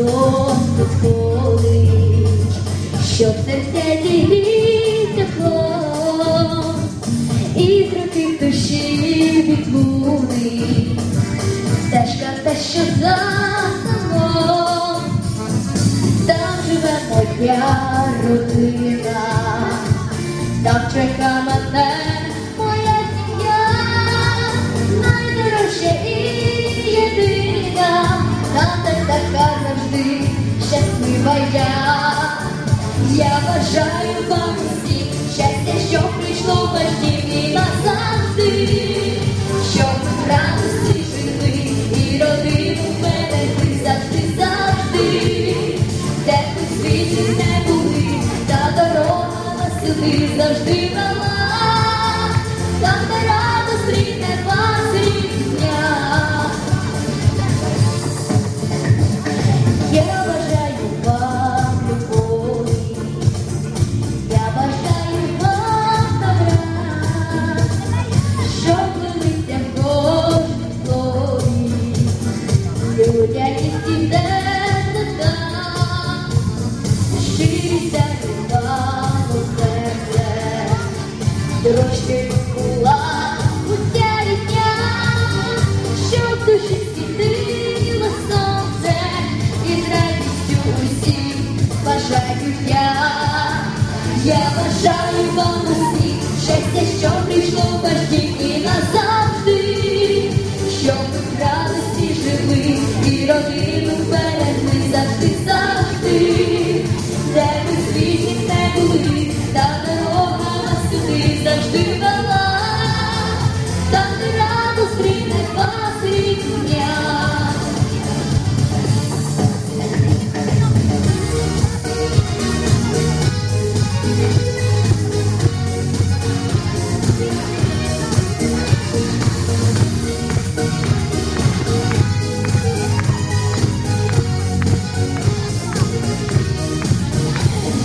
сонце сходить, щоб серця зігріть тепло, і зроки душі відлунить, стежка те, що за селом, там живе моя родина, там чека мене щастя, що прийшло в ваш і щоб радості жили і родину берегли завжди, завжди, де ви світі не були, та дорога на сюди завжди Я бажаю вам усім щастя, що прийшло в ваш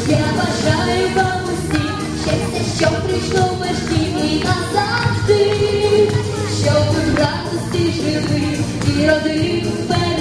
Я бажаю вам усім щастя, що прийшло в ваш дім і назавжди, щоб ви в радості жили і берегли завжди.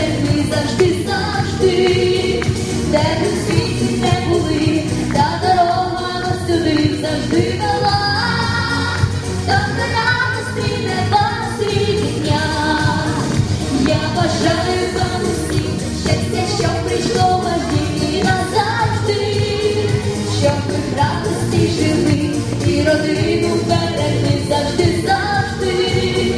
радості живи, і родину бережи завжди, завжди,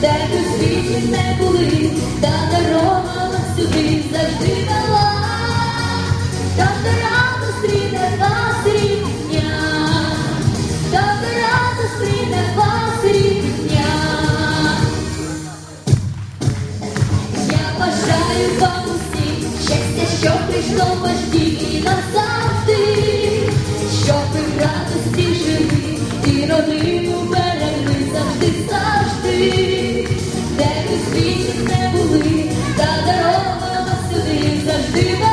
де б у світі не були, та дорога сюди завжди дала, та радості не вас рівня, та радості не вас рівня. Я бажаю вам усім щастя, що прийшло в ваш. долину завжди, завжди, де не були, та дорога сюди завжди.